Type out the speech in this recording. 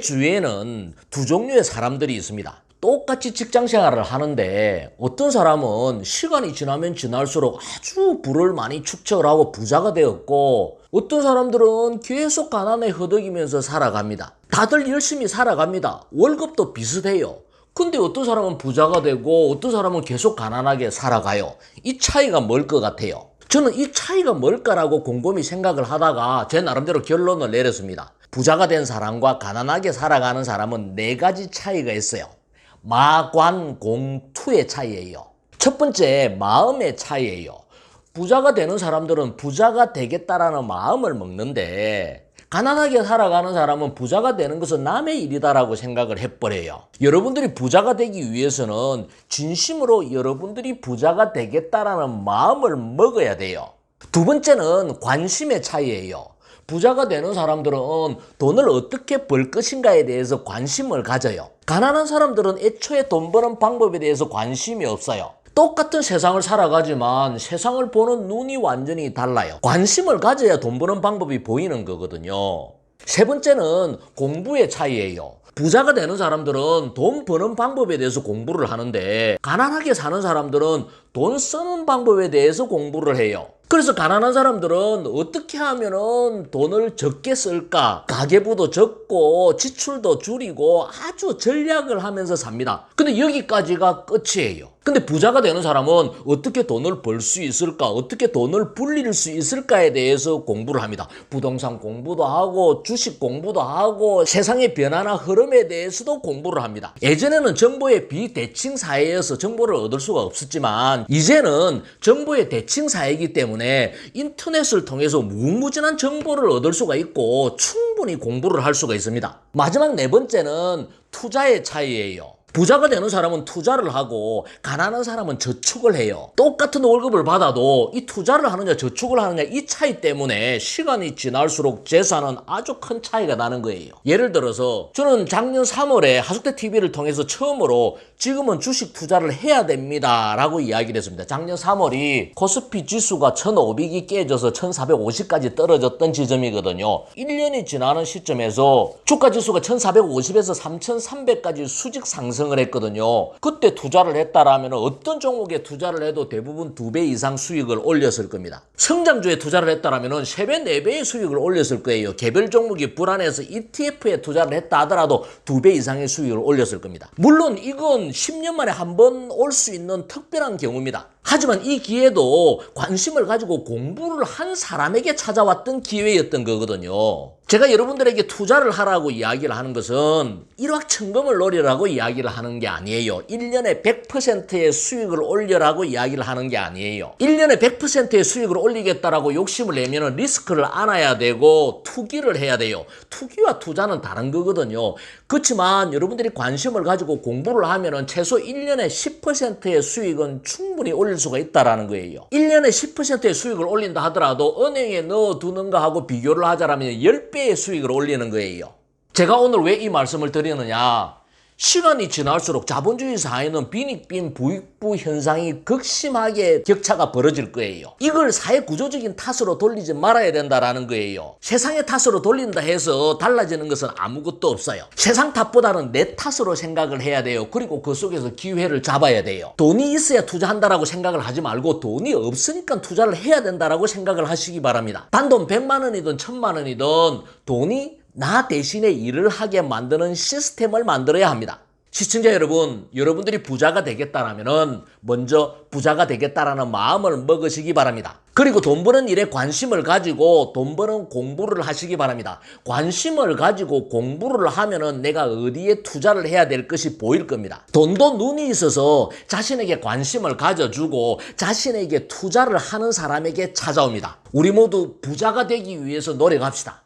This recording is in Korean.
주위에는 두 종류의 사람들이 있습니다. 똑같이 직장 생활을 하는데 어떤 사람은 시간이 지나면 지날수록 아주 부를 많이 축적을 하고 부자가 되었고 어떤 사람들은 계속 가난에 허덕이면서 살아갑니다. 다들 열심히 살아갑니다. 월급도 비슷해요. 근데 어떤 사람은 부자가 되고 어떤 사람은 계속 가난하게 살아가요. 이 차이가 뭘 것 같아요? 저는 이 차이가 뭘까라고 곰곰이 생각을 하다가 제 나름대로 결론을 내렸습니다. 부자가 된 사람과 가난하게 살아가는 사람은 네 가지 차이가 있어요. 마관공투의 차이예요. 첫 번째 마음의 차이예요. 부자가 되는 사람들은 부자가 되겠다라는 마음을 먹는데 가난하게 살아가는 사람은 부자가 되는 것은 남의 일이다라고 생각을 해버려요. 여러분들이 부자가 되기 위해서는 진심으로 여러분들이 부자가 되겠다라는 마음을 먹어야 돼요. 두 번째는 관심의 차이예요. 부자가 되는 사람들은 돈을 어떻게 벌 것인가에 대해서 관심을 가져요. 가난한 사람들은 애초에 돈 버는 방법에 대해서 관심이 없어요. 똑같은 세상을 살아가지만 세상을 보는 눈이 완전히 달라요. 관심을 가져야 돈 버는 방법이 보이는 거거든요. 세 번째는 공부의 차이예요. 부자가 되는 사람들은 돈 버는 방법에 대해서 공부를 하는데 가난하게 사는 사람들은 돈 쓰는 방법에 대해서 공부를 해요. 그래서 가난한 사람들은 어떻게 하면은 돈을 적게 쓸까? 가계부도 적고 지출도 줄이고 아주 전략을 하면서 삽니다. 근데 여기까지가 끝이에요. 근데 부자가 되는 사람은 어떻게 돈을 벌 수 있을까? 어떻게 돈을 불릴 수 있을까에 대해서 공부를 합니다. 부동산 공부도 하고 주식 공부도 하고 세상의 변화나 흐름에 대해서도 공부를 합니다. 예전에는 정보의 비대칭 사회여서 정보를 얻을 수가 없었지만 이제는 정보의 대칭 사회이기 때문에 인터넷을 통해서 무궁무진한 정보를 얻을 수가 있고 충분히 공부를 할 수가 있습니다. 마지막 네 번째는 투자의 차이예요. 부자가 되는 사람은 투자를 하고 가난한 사람은 저축을 해요. 똑같은 월급을 받아도 이 투자를 하느냐 저축을 하느냐 이 차이 때문에 시간이 지날수록 재산은 아주 큰 차이가 나는 거예요. 예를 들어서 저는 작년 3월에 하숙대 TV를 통해서 처음으로 지금은 주식 투자를 해야 됩니다 라고 이야기를 했습니다. 작년 3월이 코스피 지수가 1500이 깨져서 1450까지 떨어졌던 지점이거든요. 1년이 지나는 시점에서 주가 지수가 1450에서 3300까지 수직 상승을 했거든요. 그때 투자를 했다라면 어떤 종목에 투자를 해도 대부분 두배 이상 수익을 올렸을 겁니다. 성장주에 투자를 했다라면 3배, 4배의 수익을 올렸을 거예요. 개별 종목이 불안해서 ETF에 투자를 했다 하더라도 두배 이상의 수익을 올렸을 겁니다. 물론 이건 10년 만에 한 번 올 수 있는 특별한 경우입니다. 하지만 이 기회도 관심을 가지고 공부를 한 사람에게 찾아왔던 기회였던 거거든요. 제가 여러분들에게 투자를 하라고 이야기를 하는 것은 일확천금을 노리라고 이야기를 하는 게 아니에요. 1년에 100%의 수익을 올려라고 이야기를 하는 게 아니에요. 1년에 100%의 수익을 올리겠다라고 욕심을 내면 리스크를 안아야 되고 투기를 해야 돼요. 투기와 투자는 다른 거거든요. 그렇지만 여러분들이 관심을 가지고 공부를 하면 최소 1년에 10%의 수익은 충분히 올릴 수가 있다라는 거예요. 1년에 10%의 수익을 올린다 하더라도 은행에 넣어두는가 하고 비교를 하자라면 10배의 수익을 올리는 거예요. 제가 오늘 왜 이 말씀을 드리느냐? 시간이 지날수록 자본주의 사회는 빈익빈 부익부 현상이 극심하게 격차가 벌어질 거예요. 이걸 사회 구조적인 탓으로 돌리지 말아야 된다라는 거예요. 세상의 탓으로 돌린다 해서 달라지는 것은 아무것도 없어요. 세상 탓보다는 내 탓으로 생각을 해야 돼요. 그리고 그 속에서 기회를 잡아야 돼요. 돈이 있어야 투자한다라고 생각을 하지 말고 돈이 없으니까 투자를 해야 된다라고 생각을 하시기 바랍니다. 단돈 100만 원이든 1000만 원이든 돈이 나 대신에 일을 하게 만드는 시스템을 만들어야 합니다. 시청자 여러분, 여러분들이 부자가 되겠다라면은 먼저 부자가 되겠다라는 마음을 먹으시기 바랍니다. 그리고 돈 버는 일에 관심을 가지고 돈 버는 공부를 하시기 바랍니다. 관심을 가지고 공부를 하면은 내가 어디에 투자를 해야 될 것이 보일 겁니다. 돈도 눈이 있어서 자신에게 관심을 가져주고 자신에게 투자를 하는 사람에게 찾아옵니다. 우리 모두 부자가 되기 위해서 노력합시다.